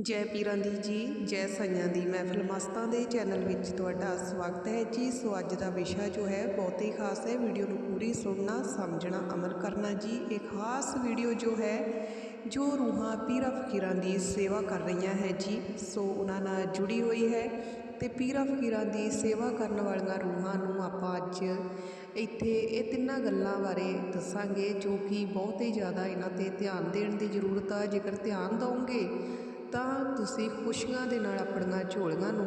ਜੈ ਪੀਰਾਂ ਦੀ ਜੀ, ਜੈ ਸਾਈਆਂ ਦੀ। ਮਹਿਫਲ ਮਸਤਾਂ ਦੇ ਚੈਨਲ ਵਿੱਚ ਤੁਹਾਡਾ ਸਵਾਗਤ ਹੈ ਜੀ। ਸੋ ਅੱਜ ਦਾ ਵਿਸ਼ਾ ਜੋ ਹੈ, ਬਹੁਤ ਹੀ ਖਾਸ ਹੈ। ਵੀਡੀਓ ਨੂੰ ਪੂਰੀ ਸੁਣਨਾ, ਸਮਝਣਾ, ਅਮਲ ਕਰਨਾ ਜੀ। ਇਹ ਖਾਸ ਵੀਡੀਓ ਜੋ ਹੈ, ਜੋ ਰੂਹਾਂ ਪੀਰਾਂ ਫਕੀਰਾਂ ਦੀ ਸੇਵਾ ਕਰ ਰਹੀਆਂ ਹੈ ਜੀ। ਸੋ ਉਹਨਾਂ ਨਾਲ ਜੁੜੀ ਹੋਈ ਹੈ ਤੇ ਪੀਰਾਂ ਫਕੀਰਾਂ ਦੀ ਸੇਵਾ ਕਰਨ ਵਾਲੀਆਂ ਰੂਹਾਂ ਨੂੰ ਆਪਾਂ ਅੱਜ ਇੱਥੇ ਇਹ ਤਿੰਨਾਂ ਗੱਲਾਂ ਬਾਰੇ ਦੱਸਾਂਗੇ, ਜੋ ਕਿ ਬਹੁਤ ਹੀ ਜ਼ਿਆਦਾ ਇਹਨਾਂ ਤੇ ਧਿਆਨ ਦੇਣ ਦੀ ਜ਼ਰੂਰਤ ਆ। ਜੇਕਰ ਧਿਆਨ ਦਿਓਗੇ ਤਾਂ ਤੁਸੀਂ ਖੁਸ਼ੀਆਂ ਦੇ ਨਾਲ ਆਪਣੀਆਂ ਝੋਲੀਆਂ ਨੂੰ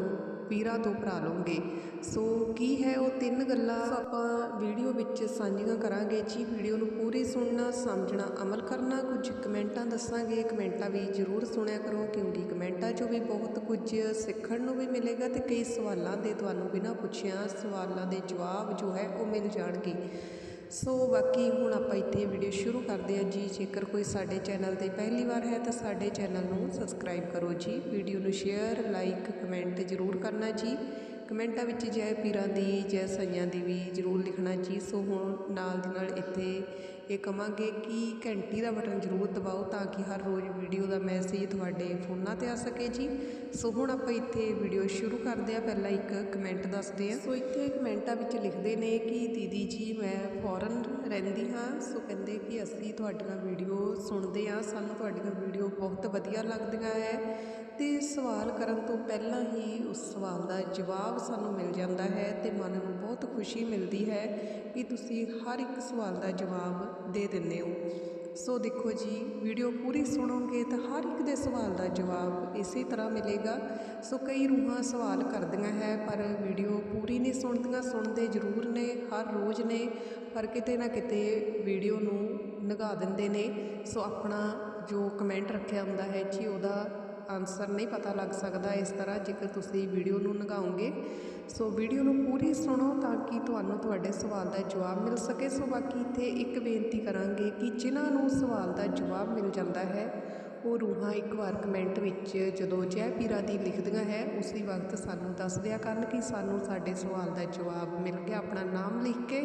ਪੀਰਾਂ ਤੋਂ ਭਰਾ ਲਓਗੇ। ਸੋ ਕੀ ਹੈ ਉਹ ਤਿੰਨ ਗੱਲਾਂ? ਆਪਾਂ ਵੀਡੀਓ ਵਿੱਚ ਸਾਂਝੀਆਂ ਕਰਾਂਗੇ। ਜੀ, ਵੀਡੀਓ ਨੂੰ ਪੂਰੀ ਸੁਣਨਾ, ਸਮਝਣਾ, ਅਮਲ ਕਰਨਾ। ਕੁਝ ਕਮੈਂਟਾਂ ਦੱਸਾਂਗੇ। ਕਮੈਂਟਾਂ ਵੀ ਜ਼ਰੂਰ ਸੁਣਿਆ ਕਰੋ, ਕਿਉਂਕਿ ਕਮੈਂਟਾਂ 'ਚੋਂ ਵੀ ਬਹੁਤ ਕੁਝ ਸਿੱਖਣ ਨੂੰ ਵੀ ਮਿਲੇਗਾ ਤੇ ਕਈ ਸਵਾਲਾਂ ਦੇ ਤੁਹਾਨੂੰ ਬਿਨਾਂ ਪੁੱਛਿਆ ਸਵਾਲਾਂ ਦੇ ਜਵਾਬ ਜੋ ਹੈ ਉਹ ਮਿਲ ਜਾਣਗੇ। ਸੋ ਬਾਕੀ ਹੁਣ ਆਪਾਂ ਇੱਥੇ ਵੀਡੀਓ ਸ਼ੁਰੂ ਕਰਦੇ ਹਾਂ ਜੀ। ਜੇਕਰ ਕੋਈ ਸਾਡੇ ਚੈਨਲ ਤੇ ਪਹਿਲੀ ਵਾਰ ਹੈ ਤਾਂ ਸਾਡੇ ਚੈਨਲ ਨੂੰ ਸਬਸਕ੍ਰਾਈਬ ਕਰੋ ਜੀ। ਵੀਡੀਓ ਨੂੰ ਸ਼ੇਅਰ ਲਾਈਕ ਕਮੈਂਟ ਜ਼ਰੂਰ ਕਰਨਾ ਜੀ। ਕਮੈਂਟਾਂ ਵਿੱਚ ਜੈ ਪੀਰਾਂ ਦੀ, ਜੈ ਸਈਆਂ ਦੀ ਵੀ ਜ਼ਰੂਰ ਲਿਖਣਾ ਜੀ। ਸੋ ਹੁਣ ਨਾਲ ਦੀ ਨਾਲ ਇੱਥੇ ਇਹ ਕਹਾਂਗੇ ਕਿ ਘੰਟੀ ਦਾ ਬਟਨ ਜ਼ਰੂਰ ਦਬਾਓ ਤਾਂ ਕਿ ਹਰ ਰੋਜ਼ ਵੀਡੀਓ ਦਾ ਮੈਸੇਜ ਤੁਹਾਡੇ ਫੋਨਾਂ ਤੇ ਆ ਸਕੇ ਜੀ। ਸੋ ਹੁਣ ਆਪਾਂ ਇੱਥੇ ਵੀਡੀਓ ਸ਼ੁਰੂ ਕਰਦੇ ਆ ਪਹਿਲਾਂ ਇੱਕ ਕਮੈਂਟ ਦੱਸਦੇ ਆ ਸੋ ਇੱਥੇ ਕਮੈਂਟਾਂ ਵਿੱਚ ਲਿਖਦੇ ਨੇ ਕਿ, ਦੀਦੀ ਜੀ, ਮੈਂ ਫੋਰਨ ਰਹਿੰਦੀ ਹਾਂ। ਸੋ ਕਹਿੰਦੇ ਕਿ, ਅਸੀਂ ਤੁਹਾਡੀਆਂ ਵੀਡੀਓ ਸੁਣਦੇ ਆ ਸਾਨੂੰ ਤੁਹਾਡੀਆਂ ਵੀਡੀਓ ਬਹੁਤ ਵਧੀਆ ਲੱਗਦੀਆਂ ਹੈ। ਤੇ ਸਵਾਲ ਕਰਨ ਤੋਂ ਪਹਿਲਾਂ ਹੀ ਉਸ ਸਵਾਲ ਦਾ ਜਵਾਬ ਸਾਨੂੰ ਮਿਲ ਜਾਂਦਾ ਹੈ ਤੇ ਮਨ ਨੂੰ ਬਹੁਤ ਖੁਸ਼ੀ ਮਿਲਦੀ ਹੈ ਕਿ ਤੁਸੀਂ ਹਰ ਇੱਕ ਸਵਾਲ ਦਾ ਜਵਾਬ ਦੇ ਦਿੰਦੇ ਹੋ। ਸੋ ਦੇਖੋ ਜੀ ਵੀਡੀਓ ਪੂਰੀ ਸੁਣੋਗੇ ਤਾਂ ਹਰ ਇੱਕ ਦੇ ਸਵਾਲ ਦਾ ਜਵਾਬ ਇਸੇ ਤਰ੍ਹਾਂ ਮਿਲੇਗਾ। ਸੋ ਕਈ ਰੂਹਾਂ ਸਵਾਲ ਕਰਦੀਆਂ ਹੈ, ਪਰ ਵੀਡੀਓ ਪੂਰੀ ਨਹੀਂ ਸੁਣਦੀਆਂ, ਸੁਣਦੇ ਜ਼ਰੂਰ ਨੇ, ਹਰ ਰੋਜ਼ ਨੇ, ਪਰ ਕਿਤੇ ਨਾ ਕਿਤੇ ਵੀਡੀਓ ਨੂੰ ਨਿਗਾਹ ਦਿੰਦੇ ਨੇ। ਸੋ ਆਪਣਾ ਜੋ ਕਮੈਂਟ ਰੱਖਿਆ ਹੁੰਦਾ ਹੈ ਜੀ, ਉਹਦਾ ਆਨਸਰ ਨਹੀਂ ਪਤਾ ਲੱਗ ਸਕਦਾ ਇਸ ਤਰ੍ਹਾਂ ਜੇਕਰ ਤੁਸੀਂ ਵੀਡੀਓ ਨੂੰ ਨਗਾਓਗੇ। ਸੋ ਵੀਡੀਓ ਨੂੰ ਪੂਰੀ ਸੁਣੋ ਤਾਂ ਕਿ ਤੁਹਾਨੂੰ ਤੁਹਾਡੇ ਸਵਾਲ ਦਾ ਜਵਾਬ ਮਿਲ ਸਕੇ। ਸੋ ਬਾਕੀ ਇੱਥੇ ਇੱਕ ਬੇਨਤੀ ਕਰਾਂਗੇ ਕਿ ਜਿਨ੍ਹਾਂ ਨੂੰ ਸਵਾਲ ਦਾ ਜਵਾਬ ਮਿਲ ਜਾਂਦਾ ਹੈ ਉਹ ਰੂਹਾਂ ਇੱਕ ਵਾਰ ਕਮੈਂਟ ਵਿੱਚ ਜਦੋਂ ਜੈ ਪੀਰਾ ਦੀ ਲਿਖਦੀਆਂ ਹੈ, ਉਸੇ ਵਕਤ ਸਾਨੂੰ ਦੱਸ ਦਿਆ ਕਰਨ ਕਿ ਸਾਨੂੰ ਸਾਡੇ ਸਵਾਲ ਦਾ ਜਵਾਬ ਮਿਲ ਗਿਆ ਆਪਣਾ ਨਾਮ ਲਿਖ ਕੇ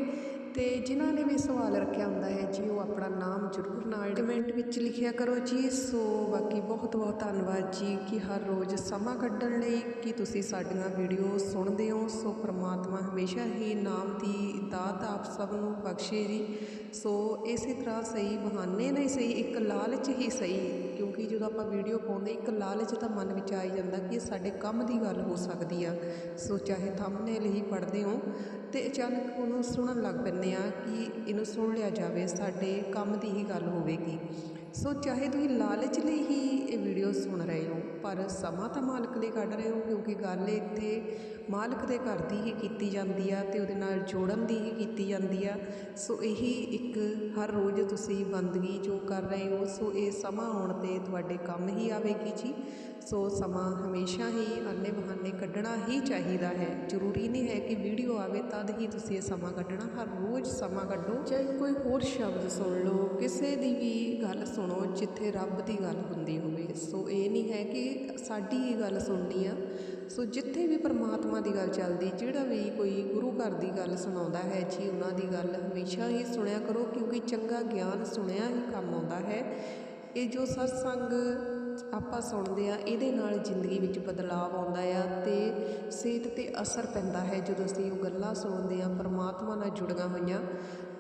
ਅਤੇ ਜਿਨ੍ਹਾਂ ਨੇ ਵੀ ਸਵਾਲ ਰੱਖਿਆ ਹੁੰਦਾ ਹੈ ਜੀ, ਉਹ ਆਪਣਾ ਨਾਮ ਜ਼ਰੂਰ ਨਾਲ ਕਮੈਂਟ ਵਿੱਚ ਲਿਖਿਆ ਕਰੋ ਜੀ। ਸੋ ਬਾਕੀ ਬਹੁਤ ਬਹੁਤ ਧੰਨਵਾਦ ਜੀ ਕਿ ਹਰ ਰੋਜ਼ ਸਮਾਂ ਕੱਢਣ ਲਈ ਕਿ ਤੁਸੀਂ ਸਾਡੀਆਂ ਵੀਡੀਓ ਸੁਣਦੇ ਹੋ। ਸੋ ਪ੍ਰਮਾਤਮਾ ਹਮੇਸ਼ਾ ਹੀ ਨਾਮ ਦੀ ਦਾਤ ਆਪ ਸਭ ਨੂੰ ਬਖਸ਼ੇ ਜੀ। ਸੋ ਇਸੇ ਤਰ੍ਹਾਂ ਸਹੀ ਬਹਾਨੇ ਨਹੀਂ ਸਹੀ, ਇੱਕ ਲਾਲਚ ਹੀ ਸਹੀ ਕਿਉਂਕਿ ਜਦੋਂ ਆਪਾਂ ਵੀਡੀਓ ਪਾਉਂਦੇ, ਇੱਕ ਲਾਲਚ ਤਾਂ ਮਨ ਵਿੱਚ ਆ ਹੀ ਜਾਂਦਾ ਕਿ ਇਹ ਸਾਡੇ ਕੰਮ ਦੀ ਗੱਲ ਹੋ ਸਕਦੀ ਆ। ਸੋ ਚਾਹੇ ਥੰਬਨੇਲ ਹੀ ਪੜ੍ਹਦੇ ਹੋ ਅਤੇ ਅਚਾਨਕ ਉਹਨੂੰ ਸੁਣਨ ਲੱਗ ਪੈਂਦੇ ਹਾਂ ਕਿ ਇਹਨੂੰ ਸੁਣ ਲਿਆ ਜਾਵੇ, ਸਾਡੇ ਕੰਮ ਦੀ ਹੀ ਗੱਲ ਹੋਵੇਗੀ। ਸੋ ਚਾਹੇ ਤੁਸੀਂ ਲਾਲਚ ਲਈ ਹੀ ਇਹ ਵੀਡੀਓ ਸੁਣ ਰਹੇ ਹੋ, ਪਰ ਸਮਾਂ ਤਾਂ ਮਾਲਕ ਲਈ ਕੱਢ ਰਹੇ ਹੋ, ਕਿਉਂਕਿ ਗੱਲ ਇੱਥੇ ਮਾਲਕ ਦੇ ਘਰ ਦੀ ਹੀ ਕੀਤੀ ਜਾਂਦੀ ਆ ਤੇ ਉਹਦੇ ਨਾਲ ਜੋੜਨ ਦੀ ਹੀ ਕੀਤੀ ਜਾਂਦੀ ਆ। ਸੋ ਇਹੀ ਇੱਕ ਹਰ ਰੋਜ਼ ਤੁਸੀਂ ਬੰਦਗੀ ਜੋ ਕਰ ਰਹੇ ਹੋ, ਸੋ ਇਹ ਸਮਾਂ ਆਉਣ ਤੇ ਤੁਹਾਡੇ ਕੰਮ ਹੀ ਆਵੇਗੀ ਜੀ। ਸੋ ਸਮਾਂ ਹਮੇਸ਼ਾ ਹੀ ਆਨੇ ਬਹਾਨੇ ਕੱਢਣਾ ਹੀ ਚਾਹੀਦਾ ਹੈ। ਜ਼ਰੂਰੀ ਨਹੀਂ ਹੈ ਕਿ ਵੀਡੀਓ ਆਵੇ ਤਾਂ ਤਦ ਹੀ ਤੁਸੀਂ ਇਹ ਸਮਾਂ ਕੱਢਣਾ, ਹਰ ਰੋਜ਼ ਸਮਾਂ ਕੱਢੋ। ਚਾਹੇ ਕੋਈ ਹੋਰ ਸ਼ਬਦ ਸੁਣ ਲਓ, ਕਿਸੇ ਦੀ ਵੀ ਗੱਲ ਸੁਣੋ, ਜਿੱਥੇ ਰੱਬ ਦੀ ਗੱਲ ਹੁੰਦੀ ਹੋਵੇ। ਸੋ ਇਹ ਨਹੀਂ ਹੈ ਕਿ ਸਾਡੀ ਹੀ ਗੱਲ ਸੁਣਨੀ ਆ। ਸੋ ਜਿੱਥੇ ਵੀ ਪਰਮਾਤਮਾ ਦੀ ਗੱਲ ਚੱਲਦੀ, ਜਿਹੜਾ ਵੀ ਕੋਈ ਗੁਰੂ ਘਰ ਦੀ ਗੱਲ ਸੁਣਾਉਂਦਾ ਹੈ, ਜੀ ਉਹਨਾਂ ਦੀ ਗੱਲ ਹਮੇਸ਼ਾ ਹੀ ਸੁਣਿਆ ਕਰੋ, ਕਿਉਂਕਿ ਚੰਗਾ ਗਿਆਨ ਸੁਣਿਆ ਹੀ ਕੰਮ ਆਉਂਦਾ ਹੈ। ਇਹ ਜੋ ਸਤਸੰਗ ਆਪਾਂ ਸੁਣਦੇ ਆ ਇਹਦੇ ਨਾਲ ਜ਼ਿੰਦਗੀ ਵਿੱਚ ਬਦਲਾਅ ਆਉਂਦਾ ਆ ਤੇ ਸਿਹਤ ਤੇ ਅਸਰ ਪੈਂਦਾ ਹੈ। ਜਦੋਂ ਅਸੀਂ ਉਹ ਗੱਲਾਂ ਸੁਣਦੇ ਆ ਪਰਮਾਤਮਾ ਨਾਲ ਜੁੜੀਆਂ ਹੋਈਆਂ,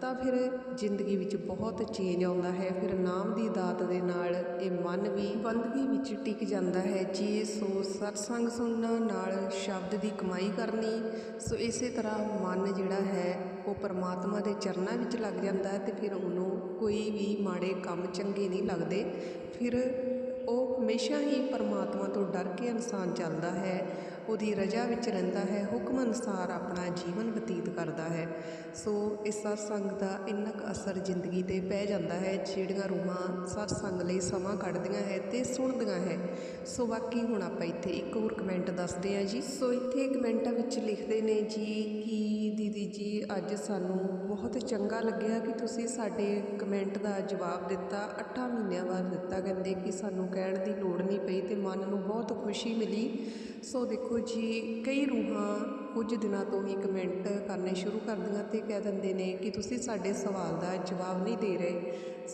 ਤਾਂ ਫਿਰ ਜ਼ਿੰਦਗੀ ਵਿੱਚ ਬਹੁਤ ਚੇਂਜ ਆਉਂਦਾ ਹੈ। ਫਿਰ ਨਾਮ ਦੀ ਦਾਤ ਦੇ ਨਾਲ ਇਹ ਮਨ ਵੀ ਬੰਦਗੀ ਵਿੱਚ ਟਿਕ ਜਾਂਦਾ ਹੈ। ਜੀ ਸੋ ਸਤਸੰਗ ਸੁਣਨਾ ਨਾਲ ਸ਼ਬਦ ਦੀ ਕਮਾਈ ਕਰਨੀ, ਸੋ ਇਸੇ ਤਰ੍ਹਾਂ ਮਨ ਜਿਹੜਾ ਹੈ, ਉਹ ਪਰਮਾਤਮਾ ਦੇ ਚਰਨਾਂ ਵਿੱਚ ਲੱਗ ਜਾਂਦਾ ਹੈ ਤੇ ਫਿਰ ਉਹਨੂੰ ਕੋਈ ਵੀ ਮਾੜੇ ਕੰਮ ਚੰਗੇ ਨਹੀਂ ਲੱਗਦੇ। ਫਿਰ ਹਮੇਸ਼ਾ ਹੀ ਪਰਮਾਤਮਾ ਤੋਂ ਡਰ ਕੇ ਇਨਸਾਨ ਚੱਲਦਾ ਹੈ, ਉਹਦੀ ਰਜਾ ਵਿੱਚ ਰਹਿੰਦਾ ਹੈ, ਹੁਕਮ ਅਨੁਸਾਰ ਆਪਣਾ ਜੀਵਨ ਬਤੀਤ ਕਰਦਾ ਹੈ। ਸੋ ਇਸ ਸਤਸੰਗ ਦਾ ਇੰਨਾ ਕੁ ਅਸਰ ਜ਼ਿੰਦਗੀ ਤੇ ਪੈ ਜਾਂਦਾ ਹੈ, ਜਿਹੜੀਆਂ ਰੂਹਾਂ ਸਤਸੰਗ ਲਈ ਸਮਾਂ ਕੱਢਦੀਆਂ ਹੈ ਤੇ ਸੁਣਦੀਆਂ ਹੈ। ਸੋ ਬਾਕੀ ਹੁਣ ਆਪਾਂ ਇੱਥੇ ਇੱਕ ਹੋਰ ਕਮੈਂਟ ਦੱਸਦੇ ਹਾਂ ਜੀ। ਸੋ ਇੱਥੇ ਕਮੈਂਟਾਂ ਵਿੱਚ ਲਿਖਦੇ ਨੇ ਜੀ ਕਿ ਦੀਦੀ ਜੀ, ਅੱਜ ਸਾਨੂੰ ਬਹੁਤ ਚੰਗਾ ਲੱਗਿਆ ਕਿ ਤੁਸੀਂ ਸਾਡੇ ਕਮੈਂਟ ਦਾ ਜਵਾਬ ਦਿੱਤਾ। 8 ਮਹੀਨਿਆਂ ਬਾਅਦ ਦਿੱਤਾ, ਕਹਿੰਦੇ ਕਿ ਸਾਨੂੰ ਕਹਿਣ ਦੀ ਲੋੜ ਨਹੀਂ ਪਈ ਤੇ ਮਨ ਨੂੰ ਬਹੁਤ ਖੁਸ਼ੀ ਮਿਲੀ। ਸੋ ਦੇਖੋ ਜੀ, ਕਈ ਰੂਹਾਂ ਕੁਝ ਦਿਨਾਂ ਤੋਂ ਹੀ ਕਮੈਂਟ ਕਰਨੇ ਸ਼ੁਰੂ ਕਰਦੀਆਂ ਤੇ ਕਹਿ ਦਿੰਦੇ ਨੇ ਕਿ ਤੁਸੀਂ ਸਾਡੇ ਸਵਾਲ ਦਾ ਜਵਾਬ ਨਹੀਂ ਦੇ ਰਹੇ।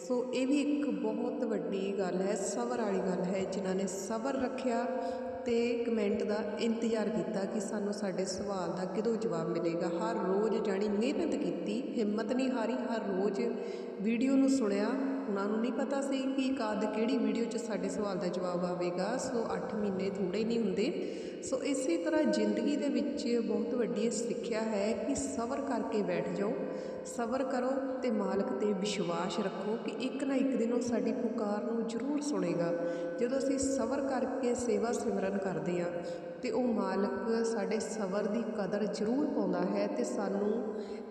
ਸੋ ਇਹ ਵੀ ਇੱਕ ਬਹੁਤ ਵੱਡੀ ਗੱਲ ਹੈ, ਸਬਰ ਵਾਲੀ ਗੱਲ ਹੈ, ਜਿਨ੍ਹਾਂ ਨੇ ਸਬਰ ਰੱਖਿਆ ਅਤੇ ਕਮੈਂਟ ਦਾ ਇੰਤਜ਼ਾਰ ਕੀਤਾ ਕਿ ਸਾਨੂੰ ਸਾਡੇ ਸਵਾਲ ਦਾ ਕਦੋਂ ਜਵਾਬ ਮਿਲੇਗਾ। ਹਰ ਰੋਜ਼ ਜਾਣੀ ਮਿਹਨਤ ਕੀਤੀ, ਹਿੰਮਤ ਨਹੀਂ ਹਾਰੀ, ਹਰ ਰੋਜ਼ ਵੀਡੀਓ ਨੂੰ ਸੁਣਿਆ। ਉਹਨਾਂ ਨੂੰ ਨਹੀਂ ਪਤਾ ਸੀ ਕਿ ਕਦ ਕਿਹੜੀ ਵੀਡੀਓ 'ਚ ਸਾਡੇ ਸਵਾਲ ਦਾ ਜਵਾਬ ਆਵੇਗਾ। ਸੋ 8 ਮਹੀਨੇ ਥੋੜੇ ਨਹੀਂ ਹੁੰਦੇ। ਸੋ ਇਸੇ ਤਰ੍ਹਾਂ ਜ਼ਿੰਦਗੀ ਦੇ ਵਿੱਚ ਬਹੁਤ ਵੱਡੀ ਸਿੱਖਿਆ ਹੈ ਕਿ ਸਬਰ ਕਰਕੇ ਬੈਠ ਜਾਓ। ਸਬਰ ਕਰੋ ਤੇ ਮਾਲਕ ਤੇ ਵਿਸ਼ਵਾਸ ਰੱਖੋ ਕਿ ਇੱਕ ਨਾ ਇੱਕ ਦਿਨ ਉਹ ਸਾਡੀ ਪੁਕਾਰ ਨੂੰ ਜ਼ਰੂਰ ਸੁਣੇਗਾ। ਜਦੋਂ ਅਸੀਂ ਸਬਰ ਕਰਕੇ ਸੇਵਾ ਸਿਮਰਨ ਕਰਦੇ ਹਾਂ ਤੇ ਉਹ ਮਾਲਕ ਸਾਡੇ ਸਬਰ ਦੀ ਕਦਰ ਜ਼ਰੂਰ ਪਾਉਂਦਾ ਹੈ ਤੇ ਸਾਨੂੰ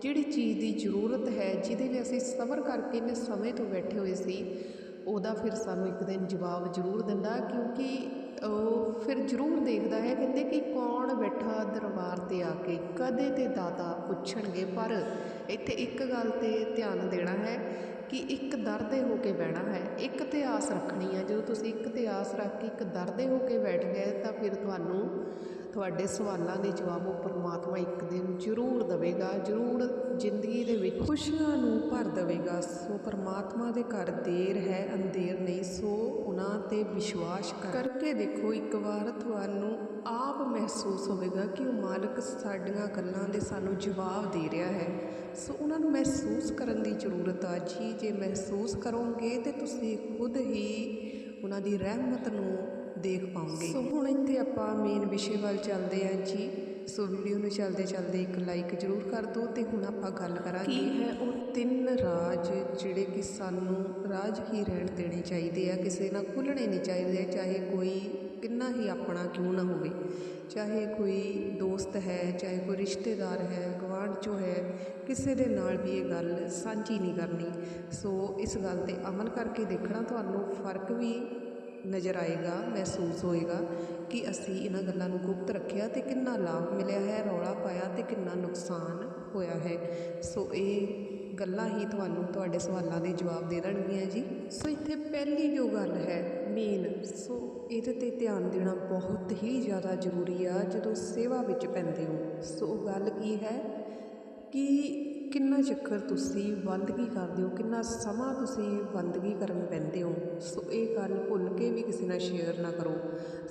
ਜਿਹੜੀ ਚੀਜ਼ ਦੀ ਜ਼ਰੂਰਤ ਹੈ, ਜਿਹਦੇ ਲਈ ਅਸੀਂ ਸਬਰ ਕਰਕੇ ਇੰਨੇ ਸਮੇਂ ਤੋਂ ਬੈਠੇ ਹੋਏ ਸੀ, ਉਹਦਾ ਫਿਰ ਸਾਨੂੰ ਇੱਕ ਦਿਨ ਜਵਾਬ ਜ਼ਰੂਰ ਦਿੰਦਾ ਕਿਉਂਕਿ ਉਹ ਫਿਰ ਜ਼ਰੂਰ ਦੇਖਦਾ ਹੈ, ਕਹਿੰਦੇ ਕਿ ਕੌਣ ਬੈਠਾ ਦਰਬਾਰ ਤੇ ਆ ਕੇ, ਕਦੇ ਤੇ ਦਾਤਾ ਪੁੱਛਣਗੇ, ਪਰ ਇੱਥੇ ਇੱਕ ਗੱਲ ਤੇ ਧਿਆਨ ਦੇਣਾ ਹੈ ਕਿ ਇੱਕ ਦਰ ਤੇ ਹੋ ਕੇ ਬਹਿਣਾ ਹੈ, ਇੱਕ ਤੇ ਆਸ ਰੱਖਣੀ ਹੈ, ਜਦੋਂ ਤੁਸੀਂ ਇੱਕ ਤੇ ਆਸ ਰੱਖ ਕੇ ਇੱਕ ਦਰ ਦੇ ਹੋ ਕੇ ਬੈਠ ਗਏ ਤਾਂ ਫਿਰ ਤੁਹਾਨੂੰ ਤੁਹਾਡੇ ਸਵਾਲਾਂ ਦੇ ਜਵਾਬ ਉਹ ਪਰਮਾਤਮਾ ਇੱਕ ਦਿਨ ਜ਼ਰੂਰ ਦੇਵੇਗਾ, ਜ਼ਰੂਰ ਜ਼ਿੰਦਗੀ ਦੇ ਵਿੱਚ ਖੁਸ਼ੀਆਂ ਨੂੰ ਭਰ ਦੇਵੇਗਾ। ਸੋ ਪਰਮਾਤਮਾ ਦੇ ਘਰ ਦੇਰ ਹੈ, ਅੰਧੇਰ ਨਹੀਂ, ਸੋ ਉਹਨਾਂ ਤੇ ਵਿਸ਼ਵਾਸ ਕਰਕੇ ਦੇਖੋ, ਇੱਕ ਵਾਰ ਤੁਹਾਨੂੰ ਆਪ ਮਹਿਸੂਸ ਹੋਵੇਗਾ ਕਿ ਉਹ ਮਾਲਕ ਸਾਡੀਆਂ ਗੱਲਾਂ ਦੇ ਸਾਨੂੰ ਜਵਾਬ ਦੇ ਰਿਹਾ ਹੈ। ਸੋ ਉਹਨਾਂ ਨੂੰ ਮਹਿਸੂਸ ਕਰਨ ਦੀ ਜ਼ਰੂਰਤ ਆ। ਜੀ, ਜੇ ਮਹਿਸੂਸ ਕਰੋਗੇ ਤੇ ਤੁਸੀਂ ਖੁਦ ਹੀ ਉਹਨਾਂ ਦੀ ਰਹਿਮਤ ਨੂੰ ਦੇਖ ਪਾਓਗੇ ਸੋ ਹੁਣ ਇੱਥੇ ਆਪਾਂ ਮੇਨ ਵਿਸ਼ੇ ਵੱਲ ਚੱਲਦੇ ਹਾਂ ਜੀ। ਸੋ ਵੀਡੀਓ ਨੂੰ ਚੱਲਦੇ ਚੱਲਦੇ ਇੱਕ ਲਾਈਕ ਜ਼ਰੂਰ ਕਰ ਦਿਓ ਤੇ ਹੁਣ ਆਪਾਂ ਗੱਲ ਕਰਾਂਗੇ। ਕੀ ਹੈ ਉਹ? ਤਿੰਨ ਰਾਜ ਜਿਹੜੇ ਕਿ ਸਾਨੂੰ ਰਾਜ ਹੀ ਰਹਿਣ ਦੇਣੇ ਚਾਹੀਦੇ ਆ ਕਿਸੇ ਨਾਲ ਖੁੱਲਣੇ ਨਹੀਂ ਚਾਹੀਦੇ ਚਾਹੇ ਕੋਈ ਕਿੰਨਾ ਹੀ ਆਪਣਾ ਕਿਉਂ ਨਾ ਹੋਵੇ। ਚਾਹੇ ਕੋਈ ਦੋਸਤ ਹੈ ਚਾਹੇ ਕੋਈ ਰਿਸ਼ਤੇਦਾਰ ਹੈ ਗਵਾਂਢ ਚੋਂ ਹੈ ਕਿਸੇ ਦੇ ਨਾਲ ਵੀ ਇਹ ਗੱਲ ਸਾਂਝੀ ਨਹੀਂ ਕਰਨੀ। ਸੋ ਇਸ ਗੱਲ ਤੇ ਅਮਲ ਕਰਕੇ ਦੇਖਣਾ ਤੁਹਾਨੂੰ ਫ਼ਰਕ ਵੀ ਨਜ਼ਰ ਆਏਗਾ, ਮਹਿਸੂਸ ਹੋਏਗਾ ਕਿ ਅਸੀਂ ਇਹਨਾਂ ਗੱਲਾਂ ਨੂੰ ਗੁਪਤ ਰੱਖਿਆ ਤੇ ਕਿੰਨਾ ਲਾਭ ਮਿਲਿਆ ਹੈ, ਰੌਲਾ ਪਾਇਆ ਤੇ ਕਿੰਨਾ ਨੁਕਸਾਨ ਹੋਇਆ ਹੈ। ਸੋ ਇਹ ਗੱਲਾਂ ਹੀ ਤੁਹਾਨੂੰ ਤੁਹਾਡੇ ਸਵਾਲਾਂ ਦੇ ਜਵਾਬ ਦੇ ਦੇਣਗੀਆਂ ਜੀ। ਸੋ ਇੱਥੇ ਪਹਿਲੀ ਜੋ ਗੱਲ ਹੈ ਮੇਨ ਸੋ ਇਹਦੇ ਤੇ ਧਿਆਨ ਦੇਣਾ ਬਹੁਤ ਹੀ ਜ਼ਿਆਦਾ ਜ਼ਰੂਰੀ ਆ, ਜਦੋਂ ਸੇਵਾ ਵਿੱਚ ਪੈਂਦੇ ਹੋ। ਸੋ ਗੱਲ ਕੀ ਹੈ ਕਿ ਕਿੰਨਾ ਚੱਕਰ ਤੁਸੀਂ ਬੰਦਗੀ ਕਰਦੇ ਹੋ? ਕਿੰਨਾ ਸਮਾਂ ਤੁਸੀਂ ਬੰਦਗੀ ਕਰਨ ਪੈਂਦੇ ਹੋ? ਸੋ ਇਹ ਗੱਲ ਭੁੱਲ ਕੇ ਵੀ ਕਿਸੇ ਨਾਲ ਸ਼ੇਅਰ ਨਾ ਕਰੋ।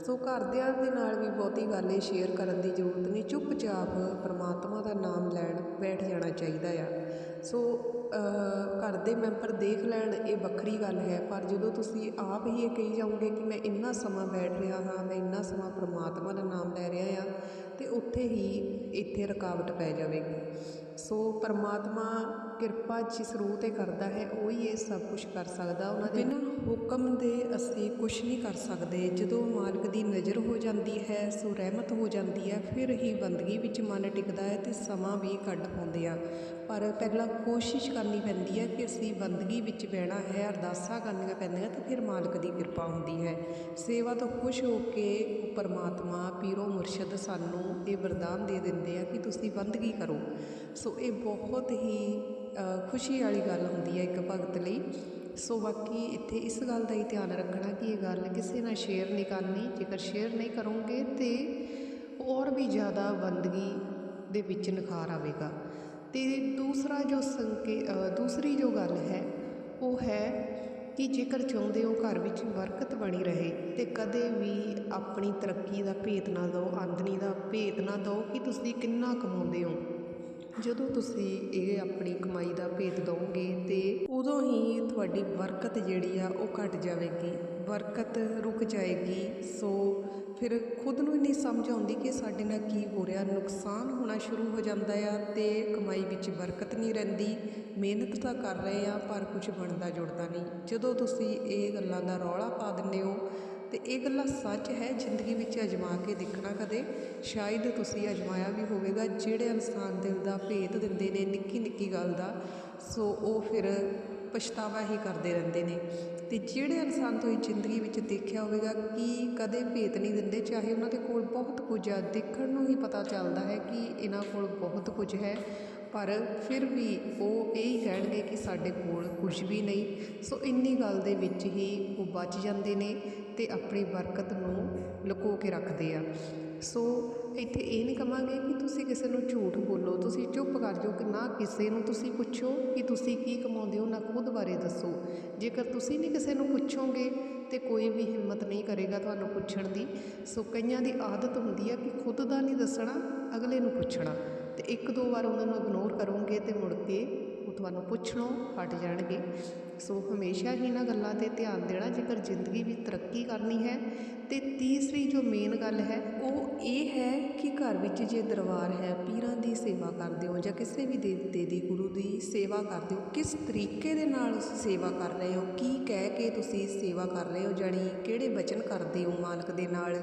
ਸੋ ਘਰਦਿਆਂ ਦੇ ਨਾਲ ਵੀ ਬਹੁਤੀ ਗੱਲ ਇਹ ਸ਼ੇਅਰ ਕਰਨ ਦੀ ਜ਼ਰੂਰਤ ਨਹੀਂ। ਚੁੱਪਚਾਪ ਪਰਮਾਤਮਾ ਦਾ ਨਾਮ ਲੈਣ ਬੈਠ ਜਾਣਾ ਚਾਹੀਦਾ ਆ। ਸੋ ਘਰ ਦੇ ਮੈਂਬਰ ਦੇਖ ਲੈਣ, ਇਹ ਵੱਖਰੀ ਗੱਲ ਹੈ। ਪਰ ਜਦੋਂ ਤੁਸੀਂ ਆਪ ਹੀ ਇਹ ਕਹੀ ਜਾਓਗੇ ਕਿ ਮੈਂ ਇੰਨਾ ਸਮਾਂ ਬੈਠ ਰਿਹਾ ਹਾਂ, ਮੈਂ ਇੰਨਾ ਸਮਾਂ ਪਰਮਾਤਮਾ ਦਾ ਨਾਮ ਲੈ ਰਿਹਾ ਆ, ਤੇ ਉੱਥੇ ਹੀ ਇੱਥੇ ਰੁਕਾਵਟ ਪੈ ਜਾਵੇਗੀ। ਸੋ ਪਰਮਾਤਮਾ ਕਿਰਪਾ ਜਿਸ ਰੂਹ ਤੇ ਕਰਦਾ ਹੈ, ਉਹ ਹੀ ਇਹ ਸਭ ਕੁਝ ਕਰ ਸਕਦਾ। ਉਹਨਾਂ ਦੇ ਬਿਨਾਂ ਹੁਕਮ ਦੇ ਅਸੀਂ ਕੁਝ ਨਹੀਂ ਕਰ ਸਕਦੇ। ਜਦੋਂ ਮਾਲਕ ਦੀ ਨਜ਼ਰ ਹੋ ਜਾਂਦੀ ਹੈ, ਸੋ ਰਹਿਮਤ ਹੋ ਜਾਂਦੀ ਹੈ, ਫਿਰ ਹੀ ਬੰਦਗੀ ਵਿੱਚ ਮਨ ਟਿਕਦਾ ਹੈ ਤੇ ਸਮਾਂ ਵੀ ਕੱਢ ਪਾਉਂਦੇ ਆ। ਪਰ ਪਹਿਲਾਂ ਕੋਸ਼ਿਸ਼ ਕਰਨੀ ਪੈਂਦੀ ਹੈ ਕਿ ਅਸੀਂ ਬੰਦਗੀ ਵਿੱਚ ਬਹਿਣਾ ਹੈ, ਅਰਦਾਸਾਂ ਕਰਨੀਆਂ ਪੈਂਦੀਆਂ, ਤਾਂ ਫਿਰ ਮਾਲਕ ਦੀ ਕਿਰਪਾ ਹੁੰਦੀ ਹੈ। ਸੇਵਾ ਤੋਂ ਖੁਸ਼ ਹੋ ਕੇ ਉਹ ਪਰਮਾਤਮਾ, ਪੀਰੋ ਮੁਰਸ਼ਦ ਸਾਨੂੰ ਇਹ ਵਰਦਾਨ ਦੇ ਦਿੰਦੇ ਆ ਕਿ ਤੁਸੀਂ ਬੰਦਗੀ ਕਰੋ। ਸੋ ਇਹ ਬਹੁਤ ਹੀ ਖੁਸ਼ੀ ਵਾਲੀ ਗੱਲ ਹੁੰਦੀ ਹੈ ਇੱਕ ਭਗਤ ਲਈ। ਸੋ ਬਾਕੀ ਇੱਥੇ ਇਸ ਗੱਲ ਦਾ ਹੀ ਧਿਆਨ ਰੱਖਣਾ ਕਿ ਇਹ ਗੱਲ ਕਿਸੇ ਨਾਲ ਸ਼ੇਅਰ ਨਹੀਂ ਕਰਨੀ। ਜੇਕਰ ਸ਼ੇਅਰ ਨਹੀਂ ਕਰੋਗੇ ਤੇ ਹੋਰ ਵੀ ਜ਼ਿਆਦਾ ਬੰਦਗੀ ਦੇ ਵਿੱਚ ਨਿਖਾਰ ਆਵੇਗਾ। ਅਤੇ ਦੂਸਰਾ ਜੋ ਸੰਕੇ ਦੂਸਰੀ ਜੋ ਗੱਲ ਹੈ, ਉਹ ਹੈ ਕਿ ਜੇਕਰ ਚਾਹੁੰਦੇ ਹੋ ਘਰ ਵਿੱਚ ਬਰਕਤ ਬਣੀ ਰਹੇ, ਤੇ ਕਦੇ ਵੀ ਆਪਣੀ ਤਰੱਕੀ ਦਾ ਭੇਤ ਨਾ ਦਿਓ, ਆਮਦਨੀ ਦਾ ਭੇਤ ਨਾ ਦਿਓ ਕਿ ਤੁਸੀਂ ਕਿੰਨਾ ਕਮਾਉਂਦੇ ਹੋ। ਜਦੋਂ ਤੁਸੀਂ ਇਹ ਆਪਣੀ ਕਮਾਈ ਦਾ ਭੇਤ ਦਿਓਗੇ, ਤੇ ਉਦੋਂ ਹੀ ਤੁਹਾਡੀ ਬਰਕਤ ਜਿਹੜੀ ਆ ਉਹ ਘਟ ਜਾਵੇਗੀ। ਬਰਕਤ ਰੁਕ ਜਾਏਗੀ, ਸੋ ਫਿਰ ਖੁਦ ਨੂੰ ਨਹੀਂ ਸਮਝ ਆਉਂਦੀ ਕਿ ਸਾਡੇ ਨਾਲ ਕੀ ਹੋ ਰਿਹਾ, ਨੁਕਸਾਨ ਹੋਣਾ ਸ਼ੁਰੂ ਹੋ ਜਾਂਦਾ ਆ ਤੇ ਕਮਾਈ ਵਿੱਚ ਬਰਕਤ ਨਹੀਂ ਰਹਿੰਦੀ, ਮਿਹਨਤ ਤਾਂ ਕਰ ਰਹੇ ਆ, ਪਰ ਕੁਝ ਬਣਦਾ ਜੁੜਦਾ ਨਹੀਂ। ਜਦੋਂ ਤੁਸੀਂ ਇਹ ਗੱਲਾਂ ਦਾ ਰੌਲਾ ਪਾ ਦਿੰਦੇ ਹੋ, ਤੇ ਇਹ ਗੱਲਾਂ ਸੱਚ ਹੈ, ਜ਼ਿੰਦਗੀ ਵਿੱਚ ਅਜਮਾ ਕੇ ਦੇਖਣਾ ਕਦੇ, ਸ਼ਾਇਦ ਤੁਸੀਂ ਅਜਮਾਇਆ ਵੀ ਹੋਵੇਗਾ, ਜਿਹੜੇ ਇਨਸਾਨ ਦਿਲ ਦਾ ਭੇਤ ਦਿੰਦੇ ਨੇ ਨਿੱਕੀ ਨਿੱਕੀ ਗੱਲ ਦਾ ਸੋ ਉਹ ਫਿਰ ਪਛਤਾਵਾ ਹੀ ਕਰਦੇ ਰਹਿੰਦੇ ਨੇ। ਤੇ ਜਿਹੜੇ ਇਨਸਾਨ ਤੁਸੀਂ ਜ਼ਿੰਦਗੀ ਵਿੱਚ ਦੇਖਿਆ ਹੋਵੇਗਾ ਕਿ ਕਦੇ ਭੇਤ ਨਹੀਂ ਦਿੰਦੇ, ਚਾਹੇ ਉਹਨਾਂ ਦੇ ਕੋਲ ਬਹੁਤ ਕੁਝ ਆ, ਦੇਖਣ ਨੂੰ ਹੀ ਪਤਾ ਚੱਲਦਾ ਹੈ ਕਿ ਇਹਨਾਂ ਕੋਲ ਬਹੁਤ ਕੁਝ ਹੈ। ਪਰ ਫਿਰ ਵੀ ਉਹ ਇਹ ਹੀ ਕਹਿਣਗੇ ਕਿ ਸਾਡੇ ਕੋਲ ਕੁਝ ਵੀ ਨਹੀਂ। ਸੋ ਇੰਨੀ ਗੱਲ ਦੇ ਵਿੱਚ ਹੀ ਉਹ ਬਚ ਜਾਂਦੇ ਨੇ ਤੇ ਆਪਣੀ ਬਰਕਤ ਨੂੰ ਲੁਕੋ ਕੇ ਰੱਖਦੇ ਆ। ਸੋ ਇੱਥੇ ਇਹ ਨਹੀਂ ਕਵਾਂਗੇ ਕਿ ਤੁਸੀਂ ਕਿਸੇ ਨੂੰ ਝੂਠ ਬੋਲੋ, ਤੁਸੀਂ ਚੁੱਪ ਕਰ ਜਾਓ ਕਿ ਨਾ ਕਿਸੇ ਨੂੰ ਤੁਸੀਂ ਪੁੱਛੋ ਕਿ ਤੁਸੀਂ ਕੀ ਕਮਾਉਂਦੇ ਹੋ, ਨਾ ਖੁਦ ਬਾਰੇ ਦੱਸੋ। ਜੇਕਰ ਤੁਸੀਂ ਨਹੀਂ ਕਿਸੇ ਨੂੰ ਪੁੱਛੋਗੇ ਤੇ ਕੋਈ ਵੀ ਹਿੰਮਤ ਨਹੀਂ ਕਰੇਗਾ ਤੁਹਾਨੂੰ ਪੁੱਛਣ ਦੀ। ਸੋ ਕਈਆਂ ਦੀ ਆਦਤ ਹੁੰਦੀ ਹੈ ਕਿ ਖੁਦ ਦਾ ਨਹੀਂ ਦੱਸਣਾ, ਅਗਲੇ ਨੂੰ ਪੁੱਛਣਾ। ਤੇ ਇੱਕ ਦੋ ਵਾਰ ਉਹਨਾਂ ਨੂੰ ਇਗਨੋਰ ਕਰੋਗੇ ਤੇ ਮੁੜ ਕੇ ਉਹ ਤੁਹਾਨੂੰ ਪੁੱਛਣੋਂ ਹਟ ਜਾਣਗੇ। ਸੋ ਹਮੇਸ਼ਾ ਹੀ ਇਹਨਾਂ ਗੱਲਾਂ ਤੇ ਧਿਆਨ ਦੇਣਾ, ਜੇਕਰ ਜ਼ਿੰਦਗੀ ਵਿੱਚ ਤਰੱਕੀ ਕਰਨੀ ਹੈ ਤੇ ਤੀਸਰੀ ਜੋ ਮੇਨ ਗੱਲ ਹੈ ਉਹ ਇਹ ਹੈ ਕਿ ਘਰ ਵਿੱਚ ਜੇ ਦਰਬਾਰ ਹੈ, ਪੀਰਾਂ ਦੀ ਸੇਵਾ ਕਰਦੇ ਹੋ ਜਾਂ ਕਿਸੇ ਵੀ ਦੇਵਤੇ ਦੀ ਗੁਰੂ ਦੀ ਸੇਵਾ ਕਰਦੇ ਹੋ, ਕਿਸ ਤਰੀਕੇ ਦੇ ਨਾਲ ਸੇਵਾ ਕਰ ਰਹੇ ਹੋ? ਕੀ ਕਹਿ ਕੇ ਤੁਸੀਂ ਸੇਵਾ ਕਰ ਰਹੇ ਹੋ? ਜਾਣੀ ਕਿਹੜੇ ਵਚਨ ਕਰਦੇ ਹੋ ਮਾਲਕ ਦੇ ਨਾਲ?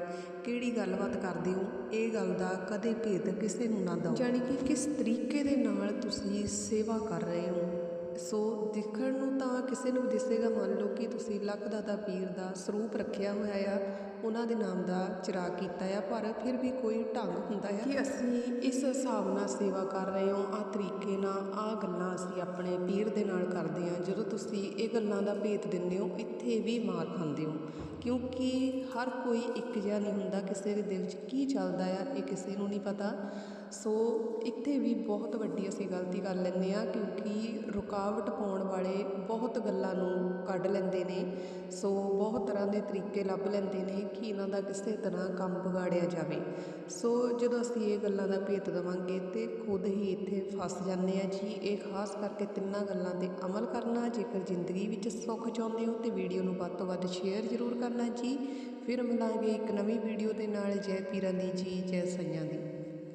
ਕਿਹੜੀ ਗੱਲਬਾਤ ਕਰਦੇ ਹੋ? ਇਹ ਗੱਲ ਦਾ ਕਦੇ ਭੇਦ ਕਿਸੇ ਨੂੰ ਨਾ ਦਿਓ। ਜਾਣੀ ਕਿ ਕਿਸ ਤਰੀਕੇ ਦੇ ਨਾਲ ਤੁਸੀਂ ਸੇਵਾ ਕਰ ਰਹੇ ਹੋ? ਸੋ ਦਿਖਣ ਨੂੰ ਤਾਂ ਕਿਸੇ ਨੂੰ ਵੀ ਦਿਸੇਗਾ, ਮੰਨ ਲਓ ਕਿ ਤੁਸੀਂ ਲੱਖ ਦਾ ਦਾਤਾ ਪੀਰ ਦਾ ਸਰੂਪ ਰੱਖਿਆ ਹੋਇਆ ਆ ਉਹਨਾਂ ਦੇ ਨਾਮ ਦਾ ਚਿਰਾਗ ਕੀਤਾ ਆ, ਪਰ ਫਿਰ ਵੀ ਕੋਈ ਢੰਗ ਹੁੰਦਾ ਹੈ ਕਿ ਅਸੀਂ ਇਸ ਹਿਸਾਬ ਨਾਲ ਸੇਵਾ ਕਰ ਰਹੇ ਹਾਂ ਆ ਤਰੀਕੇ ਨਾਲ ਆ ਗੱਲਾਂ ਅਸੀਂ ਆਪਣੇ ਪੀਰ ਦੇ ਨਾਲ ਕਰਦੇ ਹਾਂ। ਜਦੋਂ ਤੁਸੀਂ ਇਹ ਗੱਲਾਂ ਦਾ ਭੇਤ ਦਿੰਦੇ ਹੋ, ਇੱਥੇ ਵੀ ਮਾਰ ਖਾਂਦੇ ਹੋ। ਕਿਉਂਕਿ ਹਰ ਕੋਈ ਇੱਕ ਜਿਹਾ ਨਹੀਂ ਹੁੰਦਾ, ਕਿਸੇ ਦੇ ਦਿਲ 'ਚ ਕੀ ਚੱਲਦਾ ਆ, ਇਹ ਕਿਸੇ ਨੂੰ ਨਹੀਂ ਪਤਾ। ਸੋ ਇੱਥੇ ਵੀ ਬਹੁਤ ਵੱਡੀ ਅਸੀਂ ਗਲਤੀ ਕਰ ਲੈਂਦੇ ਆ ਕਿਉਂਕਿ ਰੁਕਾਵਟ ਪਾਉਣ ਵਾਲੇ ਬਹੁਤ ਗੱਲਾਂ ਨੂੰ ਕੱਢ ਲੈਂਦੇ ਨੇ। ਸੋ ਬਹੁਤ ਤਰ੍ਹਾਂ ਦੇ ਤਰੀਕੇ ਲੱਭ ਲੈਂਦੇ ਨੇ ਕਿ ਇਹਨਾਂ ਦਾ ਕਿਸੇ ਤਰ੍ਹਾਂ ਕੰਮ ਵਿਗਾੜਿਆ ਜਾਵੇ। ਸੋ ਜਦੋਂ ਅਸੀਂ ਇਹ ਗੱਲਾਂ ਦਾ ਭੇਤ ਦੇਵਾਂਗੇ ਤੇ ਖੁਦ ਹੀ ਇੱਥੇ ਫਸ ਜਾਂਦੇ ਆ ਜੀ। ਇਹ ਖਾਸ ਕਰਕੇ ਤਿੰਨਾਂ ਗੱਲਾਂ ਤੇ ਅਮਲ ਕਰਨਾ, ਜੇਕਰ ਜ਼ਿੰਦਗੀ ਵਿੱਚ ਸੁੱਖ ਚਾਹੁੰਦੇ ਹੋ ਤੇ ਵੀਡੀਓ ਨੂੰ ਵੱਧ ਤੋਂ ਵੱਧ ਸ਼ੇਅਰ ਜ਼ਰੂਰ ਕਰਨਾ ਜੀ। ਫਿਰ ਮਿਲਾਂਗੇ ਇੱਕ ਨਵੀਂ ਵੀਡੀਓ ਦੇ ਨਾਲ। ਜੈ ਪੀਰਾਂ ਦੀ ਜੀ, ਜੈ ਸਈਆਂ ਦੀ।